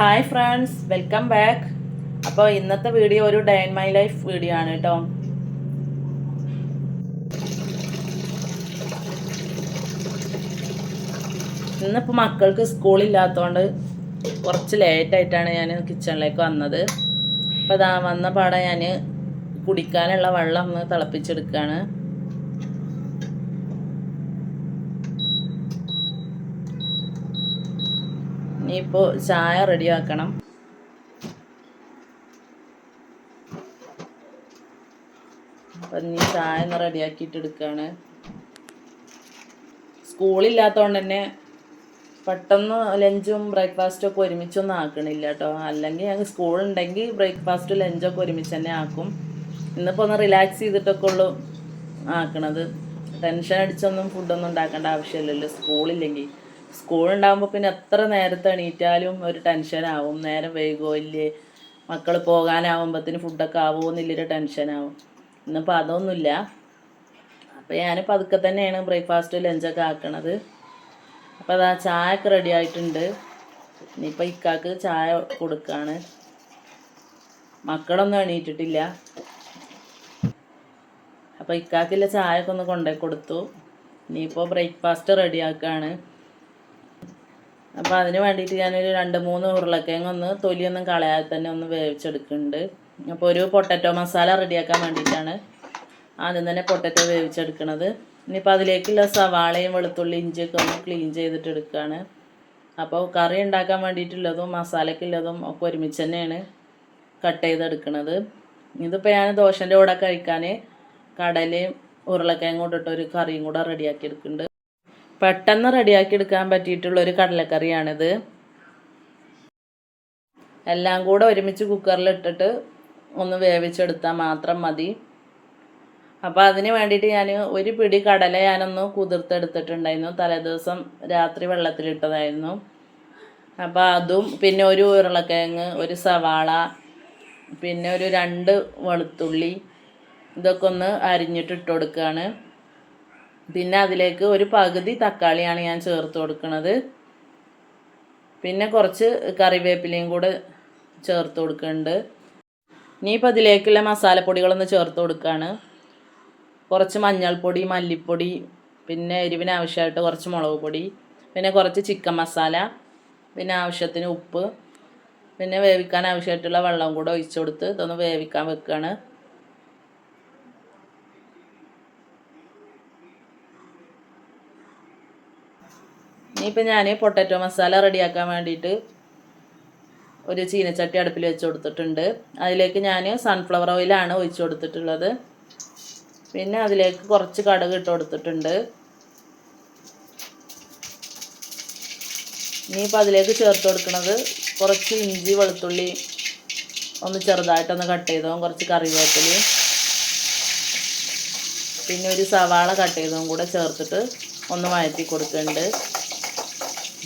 Hi friends welcome back അപ്പോൾ ഇന്നത്തെ video ഒരു day in my life video ആണ് കേട്ടോ ഇന്നിപ്പോൾ മക്കൾക്ക് സ്കൂളില്ലാത്തതുകൊണ്ട് കുറച്ച് ലേറ്റായിട്ടാണ് ഞാൻ കിച്ചണിലേക്ക് വന്നത്. അപ്പോൾ വന്ന പാടെ ഞാൻ കുടിക്കാനുള്ള വെള്ളം ഒന്ന് തിളപ്പിച്ചെടുക്കുകയാണ് ഇനിയിപ്പോൾ ചായ റെഡിയാക്കണം. അപ്പം ഇനി ചായ ഒന്ന് റെഡിയാക്കിയിട്ട് എടുക്കുകയാണ് സ്കൂളില്ലാത്തതുകൊണ്ട് തന്നെ പെട്ടെന്ന് ലഞ്ചും ബ്രേക്ക്ഫാസ്റ്റും ഒക്കെ ഒരുമിച്ചൊന്നും ആക്കണില്ല കേട്ടോ. അല്ലെങ്കിൽ ഞങ്ങൾക്ക് സ്കൂളുണ്ടെങ്കിൽ ബ്രേക്ക്ഫാസ്റ്റും ലഞ്ചൊക്കെ ഒരുമിച്ച് തന്നെ ആക്കും. ഇന്നിപ്പോൾ ഒന്ന് റിലാക്സ് ചെയ്തിട്ടൊക്കെ ഉള്ളു ആക്കണത്. ടെൻഷൻ അടിച്ചൊന്നും ഫുഡൊന്നും ഉണ്ടാക്കേണ്ട ആവശ്യമില്ലല്ലോ. സ്കൂളില്ലെങ്കിൽ. സ്കൂളുണ്ടാകുമ്പോൾ പിന്നെ എത്ര നേരത്തെ എണീറ്റാലും ഒരു ടെൻഷനാവും നേരം വൈകുമോ ഇല്ലേ മക്കൾ പോകാനാവുമ്പത്തിന് ഫുഡൊക്കെ ആവുമോ എന്നുള്ളൊരു ടെൻഷനാവും ഇന്നിപ്പോൾ അതൊന്നുമില്ല. അപ്പോൾ ഞാൻ പതുക്കെ തന്നെയാണ് ബ്രേക്ക്ഫാസ്റ്റ് ലഞ്ചൊക്കെ ആക്കണത്. അപ്പോൾ അതാ ചായ ഒക്കെ റെഡി ആയിട്ടുണ്ട്. ഇനിയിപ്പോൾ ഇക്കാക്ക് ചായ കൊടുക്കുകയാണ് മക്കളൊന്നും എണീറ്റിട്ടില്ല. അപ്പോൾ ഇക്കാക്കില്ല ചായ ഒക്കെ ഒന്ന് കൊണ്ടുപോയി കൊടുത്തു. ഇനിയിപ്പോൾ ബ്രേക്ക്ഫാസ്റ്റ് റെഡി ആക്കുകയാണ് അപ്പോൾ അതിന് വേണ്ടിയിട്ട് ഞാനൊരു രണ്ട് മൂന്ന് ഉരുളക്കിഴങ്ങ് ഒന്ന് തൊലിയൊന്നും കളയാതെ തന്നെ ഒന്ന് വേവിച്ചെടുക്കുന്നുണ്ട്. അപ്പോൾ ഒരു പൊട്ടറ്റോ മസാല റെഡിയാക്കാൻ വേണ്ടിയിട്ടാണ് ആദ്യം തന്നെ പൊട്ടറ്റോ വേവിച്ചെടുക്കണത്. ഇനിയിപ്പോൾ അതിലേക്കുള്ള സവാളയും വെളുത്തുള്ളി ഇഞ്ചിയൊക്കെ ഒന്ന് ക്ലീൻ ചെയ്തിട്ട് എടുക്കുകയാണ് അപ്പോൾ കറി ഉണ്ടാക്കാൻ വേണ്ടിയിട്ടുള്ളതും മസാലയ്ക്കുള്ളതും ഒക്കെ ഒരുമിച്ച് തന്നെയാണ് കട്ട് ചെയ്തെടുക്കുന്നത് ഇതിപ്പോൾ ഞാൻ ദോശന്റെ കൂടെ കഴിക്കാൻ കടലയും ഉരുളക്കിഴങ്ങ് കൊണ്ടിട്ട് ഒരു കറിയും കൂടെ റെഡിയാക്കി എടുക്കുന്നുണ്ട്. പെട്ടെന്ന് റെഡിയാക്കി എടുക്കാൻ പറ്റിയിട്ടുള്ള ഒരു കടലക്കറിയാണിത്. എല്ലാം കൂടെ ഒരുമിച്ച് കുക്കറിൽ ഇട്ടിട്ട് ഒന്ന് വേവിച്ചെടുത്താൽ മാത്രം മതി. അപ്പോൾ അതിന് വേണ്ടിയിട്ട് ഞാൻ ഒരു പിടി കടല ഞാനൊന്ന് കുതിർത്തെടുത്തിട്ടുണ്ടായിരുന്നു. തലേദിവസം രാത്രി വെള്ളത്തിലിട്ടതായിരുന്നു. അപ്പോൾ അതും പിന്നെ ഒരു ഉരുളക്കിഴങ്ങ് ഒരു സവാള പിന്നെ ഒരു രണ്ട് വെളുത്തുള്ളി ഇതൊക്കെ ഒന്ന് അരിഞ്ഞിട്ട് ഇട്ട് കൊടുക്കുകയാണ് പിന്നെ അതിലേക്ക് ഒരു പകുതി തക്കാളിയാണ് ഞാൻ ചേർത്ത് കൊടുക്കുന്നത് പിന്നെ കുറച്ച് കറിവേപ്പിലയും കൂടെ ചേർത്ത് കൊടുക്കുന്നുണ്ട് ഇനിയിപ്പോൾ അതിലേക്കുള്ള മസാലപ്പൊടികളൊന്ന് ചേർത്ത് കൊടുക്കുകയാണ് കുറച്ച് മഞ്ഞൾപ്പൊടി മല്ലിപ്പൊടി പിന്നെ എരിവിന് ആവശ്യമായിട്ട് കുറച്ച് മുളക് പൊടി പിന്നെ കുറച്ച് ചിക്കൻ മസാല പിന്നെ ആവശ്യത്തിന് ഉപ്പ് പിന്നെ വേവിക്കാൻ ആവശ്യമായിട്ടുള്ള വെള്ളം കൂടെ ഒഴിച്ചു കൊടുത്ത് ഇതൊന്ന് വേവിക്കാൻ വെക്കുകയാണ് ഇനിയിപ്പോൾ ഞാൻ പൊട്ടാറ്റോ മസാല റെഡിയാക്കാൻ വേണ്ടിയിട്ട് ഒരു ചീനച്ചട്ടി അടുപ്പിൽ വെച്ച് കൊടുത്തിട്ടുണ്ട്. അതിലേക്ക് ഞാൻ സൺഫ്ലവർ ഓയിലാണ് ഒഴിച്ച് കൊടുത്തിട്ടുള്ളത്. പിന്നെ അതിലേക്ക് കുറച്ച് കടുക് ഇട്ട് കൊടുത്തിട്ടുണ്ട്. ഇനിയിപ്പോൾ അതിലേക്ക് ചേർത്ത് കൊടുക്കുന്നത് കുറച്ച് ഇഞ്ചി വെളുത്തുള്ളി ഒന്ന് ചെറുതായിട്ടൊന്ന് കട്ട് ചെയ്തതും കുറച്ച് കറിവേപ്പിൽ പിന്നെ ഒരു സവാള കട്ട് ചെയ്തതും കൂടെ ചേർത്തിട്ട് ഒന്ന് വഴറ്റി കൊടുക്കുന്നുണ്ട്.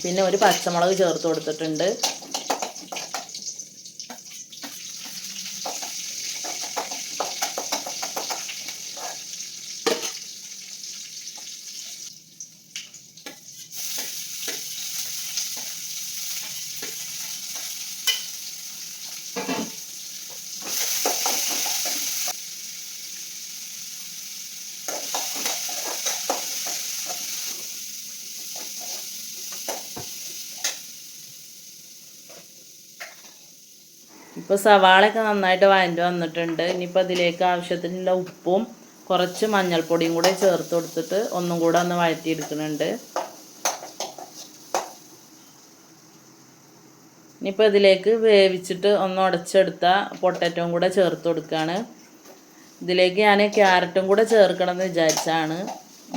പിന്നെ ഒരു പച്ചമുളക് ചേർത്ത് കൊടുത്തിട്ടുണ്ട്. ഇപ്പോൾ സവാളയൊക്കെ നന്നായിട്ട് വഴണ്ട് വന്നിട്ടുണ്ട്. ഇനിയിപ്പോൾ അതിലേക്ക് ആവശ്യത്തിനുള്ള ഉപ്പും കുറച്ച് മഞ്ഞൾപ്പൊടിയും കൂടെ ചേർത്ത് കൊടുത്തിട്ട് ഒന്നും കൂടെ ഒന്ന് വഴറ്റിയെടുക്കുന്നുണ്ട്. ഇനിയിപ്പോൾ ഇതിലേക്ക് വേവിച്ചിട്ട് ഒന്ന് ഉടച്ചെടുത്ത പൊട്ടറ്റവും കൂടെ ചേർത്ത് കൊടുക്കുകയാണ് ഇതിലേക്ക് ഞാൻ ക്യാരറ്റും കൂടെ ചേർക്കണമെന്ന് വിചാരിച്ചാണ്.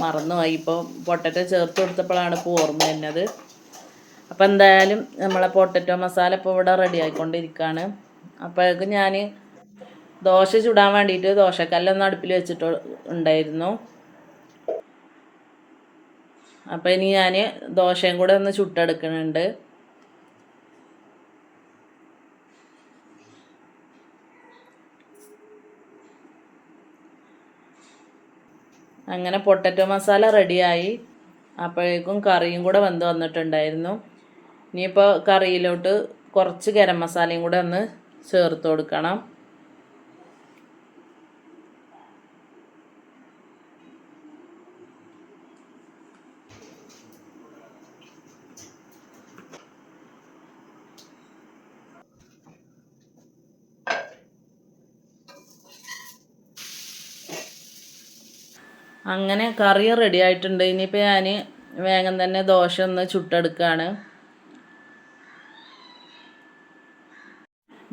മറന്നുപോയി. ഇപ്പോൾ പൊട്ടറ്റോ ചേർത്ത് കൊടുത്തപ്പോഴാണ് ഇപ്പോൾ ഓർമ്മ വരുന്നത്. അപ്പോൾ എന്തായാലും നമ്മളെ പൊട്ടറ്റോ മസാല ഇപ്പോൾ ഇവിടെ റെഡി ആയിക്കൊണ്ടിരിക്കുകയാണ് അപ്പോഴേക്കും ഞാൻ ദോശ ചുടാൻ വേണ്ടിയിട്ട് ദോശക്കല്ലൊന്ന് അടുപ്പിൽ വെച്ചിട്ട് ഉണ്ടായിരുന്നു. അപ്പോൾ ഇനി ഞാൻ ദോശയും കൂടെ ഒന്ന് ചുട്ടെടുക്കുന്നുണ്ട്. അങ്ങനെ പൊട്ടറ്റോ മസാല റെഡിയായി. അപ്പോഴേക്കും കറിയും കൂടെ വെന്ത് വന്നിട്ടുണ്ടായിരുന്നു. ഇനിയിപ്പോൾ കറിയിലോട്ട് കുറച്ച് ഗരം മസാലയും കൂടെ ഒന്ന് ചേർത്ത് കൊടുക്കണം. അങ്ങനെ കറി റെഡി ആയിട്ടുണ്ട്. ഇനിയിപ്പോൾ ഞാൻ വേഗം തന്നെ ദോശ ഒന്ന് ചുട്ടെടുക്കുകയാണ്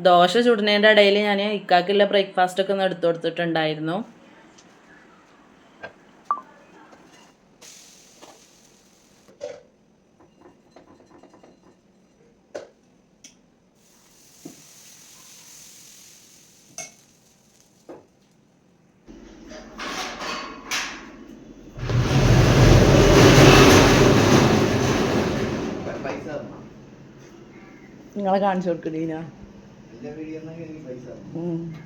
ദോശ ചുടുന്നതിന്റെ ഇടയിൽ ഞാൻ ഇക്കാക്കുള്ള ബ്രേക്ക്ഫാസ്റ്റ് ഒക്കെ ഒന്ന് എടുത്തു കൊടുത്തിട്ടുണ്ടായിരുന്നു? നിങ്ങളെ കാണിച്ചു കൊടുക്കണീന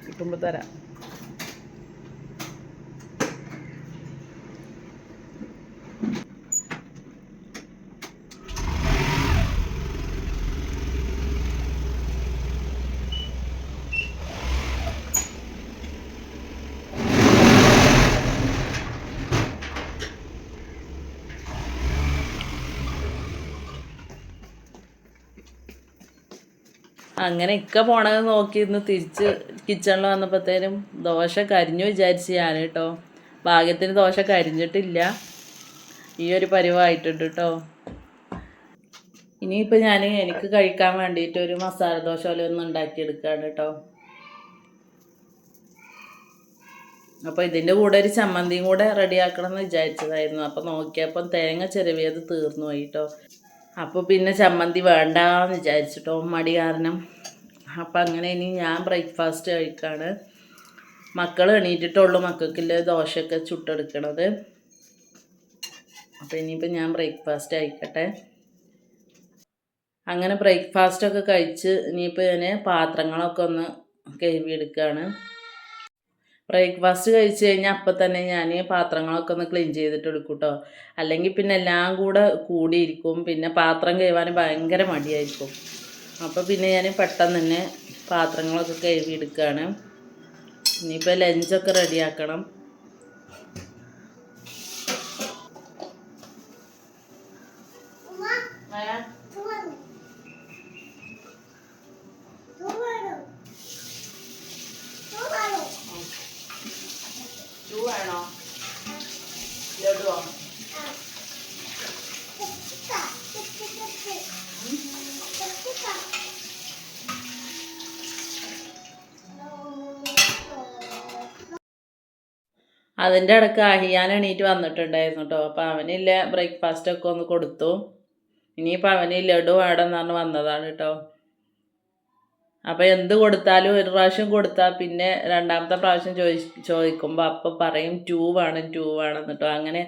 കിട്ടുമ്പോൾ തരാം. അങ്ങനെ ഇക്ക പോണത് നോക്കി ഇന്ന് തിരിച്ച് കിച്ചണിൽ വന്നപ്പോഴത്തേനും ദോശ കരിഞ്ഞു വിചാരിച്ച് ഞാൻ കേട്ടോ ഭാഗ്യത്തിന് ദോശ കരിഞ്ഞിട്ടില്ല. ഈ ഒരു പരിവായിട്ടുണ്ട് കേട്ടോ ഇനിയിപ്പോൾ ഞാൻ എനിക്ക് കഴിക്കാൻ വേണ്ടിയിട്ട് ഒരു മസാല ദോശ പോലെ ഒന്ന് ഉണ്ടാക്കിയെടുക്കുകയാണ് കേട്ടോ അപ്പോൾ ഇതിന്റെ കൂടെ ഒരു ചമ്മന്തിയും കൂടെ റെഡിയാക്കണം എന്ന് വിചാരിച്ചതായിരുന്നു. അപ്പോൾ നോക്കിയപ്പം തേങ്ങ ചെരുവിയത് തീർന്നു പോയി കേട്ടോ അപ്പോൾ പിന്നെ ചമ്മന്തി വേണ്ട വേണ്ടാന്ന് വിചാരിച്ചിട്ടോ മടി കാരണം. അപ്പം അങ്ങനെ ഇനി ഞാൻ ബ്രേക്ക്ഫാസ്റ്റ് കഴിക്കാണ്. മക്കൾ എണീറ്റിട്ടുള്ളൂ മക്കൾക്കില്ല ദോശയൊക്കെ ചുട്ടെടുക്കണത്. അപ്പോൾ ഇനിയിപ്പോൾ ഞാൻ ബ്രേക്ക്ഫാസ്റ്റ് ആയിക്കട്ടെ അങ്ങനെ ബ്രേക്ക്ഫാസ്റ്റൊക്കെ കഴിച്ച് ഇനിയിപ്പോൾ ഞാൻ പാത്രങ്ങളൊക്കെ ഒന്ന് കഴുകി എടുക്കുകയാണ് ബ്രേക്ക്ഫാസ്റ്റ് കഴിച്ച് കഴിഞ്ഞാൽ അപ്പം തന്നെ ഞാൻ പാത്രങ്ങളൊക്കെ ഒന്ന് ക്ലീൻ ചെയ്തിട്ട് എടുക്കും കേട്ടോ അല്ലെങ്കിൽ പിന്നെ എല്ലാം കൂടെ കൂടിയിരിക്കും. പിന്നെ പാത്രം കഴുകാൻ ഭയങ്കര മടിയായിരിക്കും. അപ്പോൾ പിന്നെ ഞാൻ പെട്ടെന്ന് തന്നെ പാത്രങ്ങളൊക്കെ കഴുകി എടുക്കുകയാണ് ഇനിയിപ്പോൾ ലഞ്ചൊക്കെ റെഡിയാക്കണം. വേണോ അതിന്റെ ഇടയ്ക്ക് അഹിയാൻ എണീറ്റ് വന്നിട്ടുണ്ടായിരുന്നു കേട്ടോ അപ്പോൾ അവനില്ല ബ്രേക്ക്ഫാസ്റ്റ് ഒക്കെ ഒന്ന് കൊടുത്തു. ഇനിയിപ്പോൾ അവന് ലഡു വേണമെന്ന് പറഞ്ഞ് വന്നതാണ് കേട്ടോ അപ്പോൾ എന്ത് കൊടുത്താലും ഒരു പ്രാവശ്യം കൊടുത്താൽ പിന്നെ രണ്ടാമത്തെ പ്രാവശ്യം ചോദി ചോദിക്കുമ്പോൾ അപ്പം പറയും ടൂ വേണം ടൂ വേണം കേട്ടോ അങ്ങനെ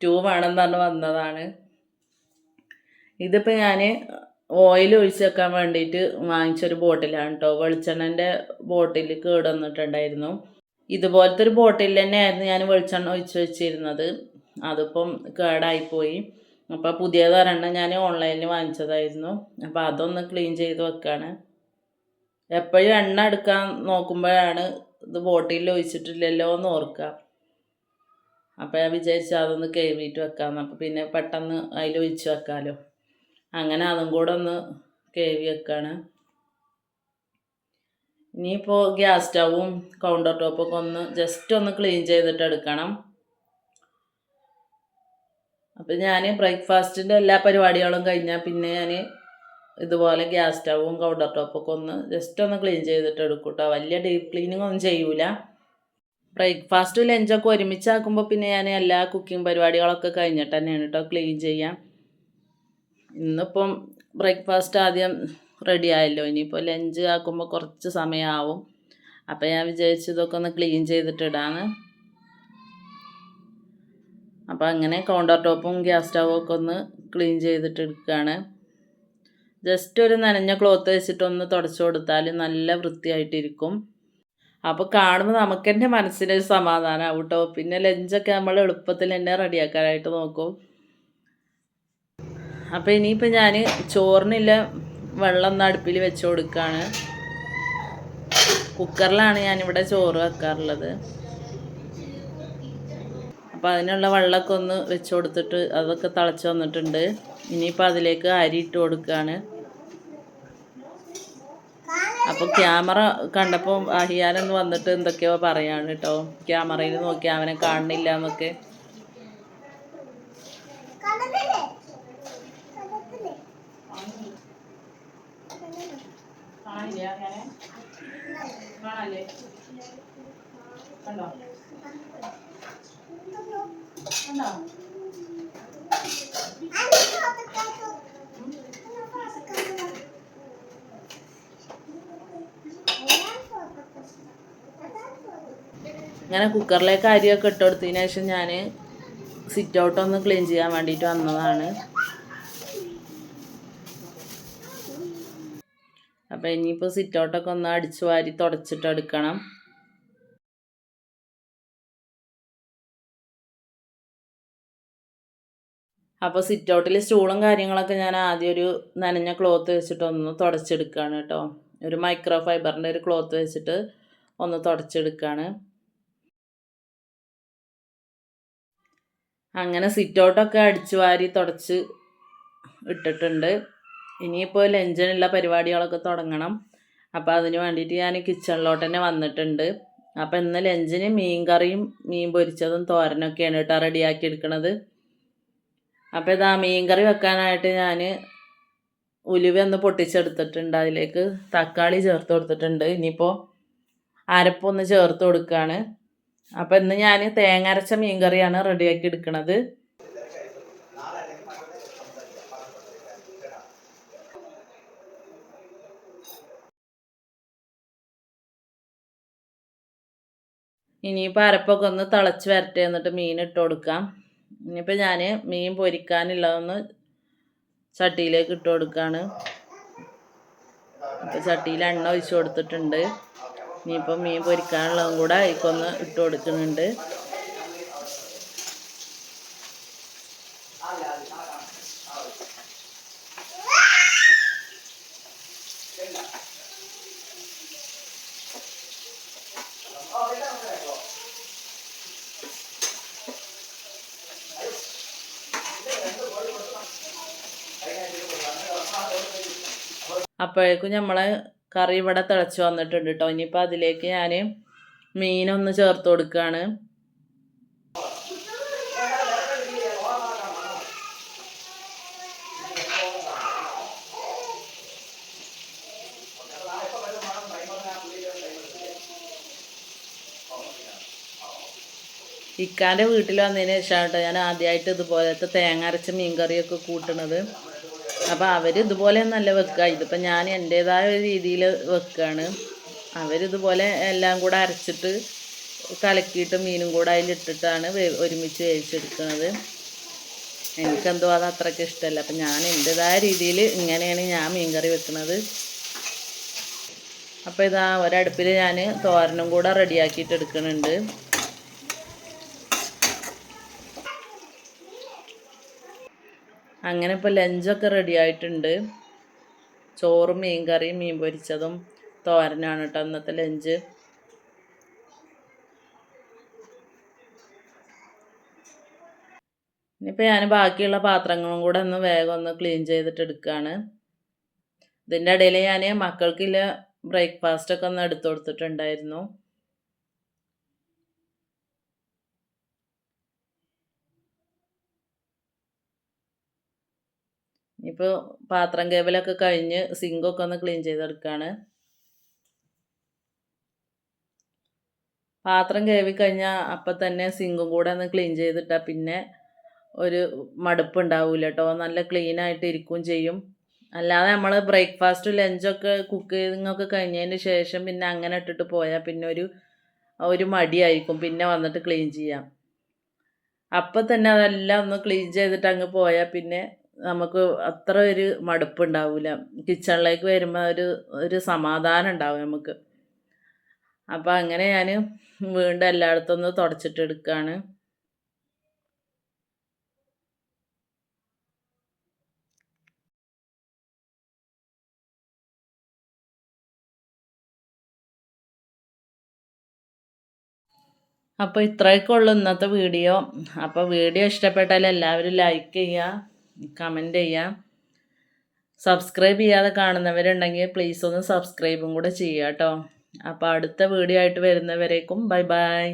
ടൂ എന്ന് പറഞ്ഞ് വന്നതാണ്. ഇതിപ്പോൾ ഞാൻ ഓയിൽ ഒഴിച്ച് വെക്കാൻ വേണ്ടിയിട്ട് വാങ്ങിച്ചൊരു ബോട്ടിലാണ് കേട്ടോ വെളിച്ചെണ്ണന്റെ ബോട്ടിൽ കേട് വന്നിട്ടുണ്ടായിരുന്നു. ഇതുപോലത്തെ ഒരു ബോട്ടിൽ തന്നെയായിരുന്നു ഞാൻ വെളിച്ചെണ്ണ ഒഴിച്ച് വെച്ചിരുന്നത്. അതിപ്പം കേടായിപ്പോയി. അപ്പോൾ പുതിയതൊരെണ്ണം ഞാൻ ഓൺലൈനിൽ വാങ്ങിച്ചതായിരുന്നു. അപ്പോൾ അതൊന്ന് ക്ലീൻ ചെയ്ത് വെക്കാണ്. എപ്പോഴും എണ്ണ എടുക്കാൻ നോക്കുമ്പോഴാണ് ഇത് ബോട്ടിൽ ഒഴിച്ചിട്ടില്ലല്ലോ എന്ന് ഓർക്കുക. അപ്പോൾ ഞാൻ വിചാരിച്ചു അതൊന്ന് കഴുകിയിട്ട് വെക്കാമെന്ന് അപ്പോൾ പിന്നെ പെട്ടെന്ന് അതിൽ ഒഴിച്ച് വെക്കാമല്ലോ അങ്ങനെ അതും കൂടെ ഒന്ന് കഴുകി വെക്കാണ്. ഇനിയിപ്പോൾ ഗ്യാസ് സ്റ്റൗവും കൗണ്ടർ ടോപ്പൊക്കെ ഒന്ന് ജസ്റ്റ് ഒന്ന് ക്ലീൻ ചെയ്തിട്ട് എടുക്കണം. അപ്പം ഞാൻ ബ്രേക്ക്ഫാസ്റ്റിന്റെ എല്ലാ പരിപാടികളും കഴിഞ്ഞാൽ പിന്നെ ഞാൻ ഇതുപോലെ ഗ്യാസ് സ്റ്റൗവും കൗണ്ടർ ടോപ്പൊക്കെ ഒന്ന് ജസ്റ്റ് ഒന്ന് ക്ലീൻ ചെയ്തിട്ട് എടുക്കും കേട്ടോ വലിയ ഡീപ്പ് ക്ലീനിങ് ഒന്നും ചെയ്യൂല. ബ്രേക്ക്ഫാസ്റ്റും ലഞ്ചൊക്കെ ഒരുമിച്ചാക്കുമ്പോൾ പിന്നെ ഞാൻ എല്ലാ കുക്കിംഗ് പരിപാടികളൊക്കെ കഴിഞ്ഞിട്ട് തന്നെയാണ് കേട്ടോ ക്ലീൻ ചെയ്യാം. ഇന്നിപ്പം ബ്രേക്ക്ഫാസ്റ്റ് ആദ്യം റെഡി ആയല്ലോ. ഇനിയിപ്പോൾ ലഞ്ച് ആക്കുമ്പോൾ കുറച്ച് സമയമാവും അപ്പോൾ ഞാൻ വിചാരിച്ചു ഇതൊക്കെ ഒന്ന് ക്ലീൻ ചെയ്തിട്ടിടാന്ന് അപ്പോൾ അങ്ങനെ കൗണ്ടർ ടോപ്പും ഗ്യാസ് സ്റ്റൗവും ഒക്കെ ഒന്ന് ക്ലീൻ ചെയ്തിട്ട് എടുക്കുകയാണ് ജസ്റ്റ് ഒരു നനഞ്ഞ ക്ലോത്ത് വെച്ചിട്ടൊന്ന് തുടച്ചു കൊടുത്താൽ നല്ല വൃത്തിയായിട്ടിരിക്കും. അപ്പോൾ കാണുമ്പോൾ നമുക്ക് തന്നെ മനസ്സിനൊരു സമാധാനമാവും കേട്ടോ പിന്നെ ലഞ്ചൊക്കെ നമ്മൾ എളുപ്പത്തിൽ തന്നെ റെഡിയാക്കാനായിട്ട് നോക്കും. അപ്പോൾ ഇനിയിപ്പോൾ ഞാൻ ചോറിനില്ല വെള്ളം അടുപ്പിൽ വെച്ച് കൊടുക്കുകയാണ് കുക്കറിലാണ് ഞാനിവിടെ ചോറ് വെക്കാറുള്ളത്. അപ്പോൾ അതിനുള്ള വെള്ളമൊക്കെ ഒന്ന് വെച്ച് കൊടുത്തിട്ട് അതൊക്കെ തിളച്ച് വന്നിട്ടുണ്ട്. ഇനിയിപ്പോൾ അതിലേക്ക് അരി ഇട്ട് കൊടുക്കുകയാണ് അപ്പോൾ ക്യാമറ കണ്ടപ്പോൾ അഹിയാനൊന്ന് വന്നിട്ട് എന്തൊക്കെയോ പറയാണ് കേട്ടോ. ക്യാമറയിൽ നോക്കി അവനെ കാണുന്നില്ല എന്നൊക്കെ. കണ്ടോ? കണ്ടോ? ഇങ്ങനെ കുക്കറിലേക്ക് അരിയൊക്കെ ഇട്ട് കൊടുത്തതിന് ശേഷം ഞാൻ സിറ്റ് ഔട്ട് ഒന്ന് ക്ലീൻ ചെയ്യാൻ വേണ്ടിയിട്ട് വന്നതാണ്. അപ്പം ഇനിയിപ്പോൾ സിറ്റൗട്ടൊക്കെ ഒന്ന് അടിച്ചു വാരി തുടച്ചിട്ട് എടുക്കണം. അപ്പോൾ സിറ്റ് ഔട്ടിൽ സ്റ്റൂളും കാര്യങ്ങളൊക്കെ ഞാൻ ആദ്യം ഒരു നനഞ്ഞ ക്ലോത്ത് വെച്ചിട്ട് ഒന്ന് തുടച്ചെടുക്കുകയാണ് കേട്ടോ. ഒരു മൈക്രോ ഫൈബറിന്റെ ഒരു ക്ലോത്ത് വെച്ചിട്ട് ഒന്ന് തുടച്ചെടുക്കുകയാണ് അങ്ങനെ സിറ്റൗട്ടൊക്കെ അടിച്ചു വാരി തുടച്ച് ഇട്ടിട്ടുണ്ട്. ഇനിയിപ്പോൾ ലഞ്ചിനുള്ള പരിപാടികളൊക്കെ തുടങ്ങണം. അപ്പോൾ അതിന് വേണ്ടിയിട്ട് ഞാൻ കിച്ചണിലോട്ട് തന്നെ വന്നിട്ടുണ്ട്. അപ്പോൾ ഇന്ന് ലഞ്ചിന് മീൻ കറിയും മീൻ പൊരിച്ചതും തോരനൊക്കെയാണ് കേട്ടോ റെഡിയാക്കി എടുക്കണത്. അപ്പോൾ ഇതാ മീൻ കറി വെക്കാനായിട്ട് ഞാൻ ഉലുവ ഒന്ന് പൊട്ടിച്ചെടുത്തിട്ടുണ്ട്. അതിലേക്ക് തക്കാളി ചേർത്ത് കൊടുത്തിട്ടുണ്ട്. ഇനിയിപ്പോൾ അരപ്പൊന്ന് ചേർത്ത് കൊടുക്കുകയാണ് അപ്പോൾ ഇന്ന് ഞാൻ തേങ്ങ അരച്ച മീൻ കറിയാണ് റെഡിയാക്കി എടുക്കുന്നത് ഇനിയിപ്പോൾ അരപ്പൊക്കെ ഒന്ന് തിളച്ച് വരട്ടെ എന്നിട്ട് മീൻ ഇട്ട് കൊടുക്കാം. ഇനിയിപ്പോൾ ഞാൻ മീൻ പൊരിക്കാനുള്ളതൊന്ന് ചട്ടിയിലേക്ക് ഇട്ട് കൊടുക്കുകയാണ് അപ്പോൾ ചട്ടിയിൽ എണ്ണ ഒഴിച്ചു കൊടുത്തിട്ടുണ്ട്. ഇനിയിപ്പോൾ മീൻ പൊരിക്കാനുള്ളതും കൂടെ അതിക്കൊന്ന് ഇട്ട് കൊടുക്കുന്നുണ്ട്. അപ്പോഴേക്കും നമ്മളെ കറി ഇവിടെ തിളച്ച് വന്നിട്ടുണ്ട് കേട്ടോ ഇനിയിപ്പോൾ അതിലേക്ക് ഞാൻ മീനൊന്ന് ചേർത്ത് കൊടുക്കുകയാണ് ഇക്കാന്റെ വീട്ടിൽ വന്നതിന് ശേഷം കേട്ടോ ഞാൻ ആദ്യമായിട്ട് ഇതുപോലത്തെ തേങ്ങ അരച്ച മീൻ കറിയൊക്കെ കൂട്ടണത്. അപ്പോൾ അവർ ഇതുപോലെ നല്ല വെക്കുക ഇതിപ്പോൾ ഞാൻ എന്റേതായ ഒരു രീതിയിൽ വെക്കുകയാണ് അവരിതുപോലെ എല്ലാം കൂടെ അരച്ചിട്ട് കലക്കിയിട്ട് മീനും കൂടെ അതിലിട്ടിട്ടാണ് ഒരുമിച്ച് വേവിച്ചെടുക്കുന്നത് എനിക്കെന്തോ അത് അത്രയ്ക്ക് ഇഷ്ടമല്ല അപ്പം ഞാൻ എന്റെതായ രീതിയിൽ ഇങ്ങനെയാണ് ഞാൻ മീൻ കറി വെക്കുന്നത് അപ്പോൾ ഇതാ ഒരടുപ്പിൽ ഞാൻ തോരനും കൂടെ റെഡിയാക്കിയിട്ട് എടുക്കുന്നുണ്ട് അങ്ങനെ ഇപ്പോൾ ലഞ്ചൊക്കെ റെഡി ആയിട്ടുണ്ട്. ചോറും മീൻ കറിയും മീൻ പൊരിച്ചതും തോരനാണ് കേട്ടോ അന്നത്തെ ലഞ്ച്. ഇനിയിപ്പോൾ ഞാൻ ബാക്കിയുള്ള പാത്രങ്ങളും കൂടെ ഒന്ന് വേഗം ഒന്ന് ക്ലീൻ ചെയ്തിട്ട് എടുക്കുകയാണ് ഇതിന്റെ ഇടയിൽ ഞാൻ മക്കൾക്കില്ല ബ്രേക്ക്ഫാസ്റ്റൊക്കെ ഒന്ന് എടുത്തു കൊടുത്തിട്ടുണ്ടായിരുന്നു. ഇപ്പോൾ പാത്രം കേവലൊക്കെ കഴിഞ്ഞ് സിങ്കൊക്കെ ഒന്ന് ക്ലീൻ ചെയ്തെടുക്കുകയാണ് പാത്രം കേവി കഴിഞ്ഞാൽ അപ്പം തന്നെ സിങ്കും കൂടെ ഒന്ന് ക്ലീൻ ചെയ്തിട്ടാൽ പിന്നെ ഒരു മടുപ്പുണ്ടാവില്ല കേട്ടോ നല്ല ക്ലീൻ ആയിട്ട് ഇരിക്കുകയും ചെയ്യും. അല്ലാതെ നമ്മൾ ബ്രേക്ക്ഫാസ്റ്റ് ലഞ്ചൊക്കെ കുക്കിംഗ് ഒക്കെ കഴിഞ്ഞതിന് ശേഷം പിന്നെ അങ്ങനെ ഇട്ടിട്ട് പോയാൽ പിന്നെ ഒരു ഒരു മടിയായിരിക്കും. പിന്നെ വന്നിട്ട് ക്ലീൻ ചെയ്യാം. അപ്പം തന്നെ അതെല്ലാം ഒന്ന് ക്ലീൻ ചെയ്തിട്ട് അങ്ങ് പോയാൽ പിന്നെ നമുക്ക് അത്ര ഒരു മടുപ്പുണ്ടാവില്ല കിച്ചണിലേക്ക് വരുമ്പോൾ ഒരു ഒരു സമാധാനം ഉണ്ടാവും നമുക്ക്. അപ്പം അങ്ങനെ ഞാൻ വീണ്ടും എല്ലായിടത്തും ഒന്ന് തുടച്ചിട്ടെടുക്കുകയാണ് അപ്പോൾ ഇത്രയൊക്കെ ഉള്ളു ഇന്നത്തെ വീഡിയോ. അപ്പോൾ വീഡിയോ ഇഷ്ടപ്പെട്ടാൽ എല്ലാവരും ലൈക്ക് ചെയ്യുക. കമന്റ് ചെയ്യാം. സബ്സ്ക്രൈബ് ചെയ്യാതെ കാണുന്നവരുണ്ടെങ്കിൽ പ്ലീസ് ഒന്ന് സബ്സ്ക്രൈബും കൂടെ ചെയ്യുക കേട്ടോ അപ്പോൾ അടുത്ത വീഡിയോ ആയിട്ട് വരുന്നവരേക്കും ബൈ ബൈ